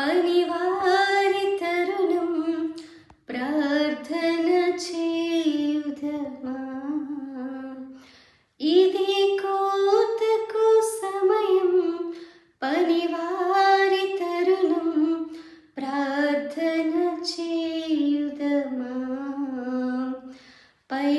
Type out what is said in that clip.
പനിവാരി തരുണം പ്രാർത്ഥന ചെയ്യുതമാ ഇതേ കോത്തക്കു സമയം പനിവാരി തരുണം പ്രാർത്ഥന ചെയ്യുതമാ പൈ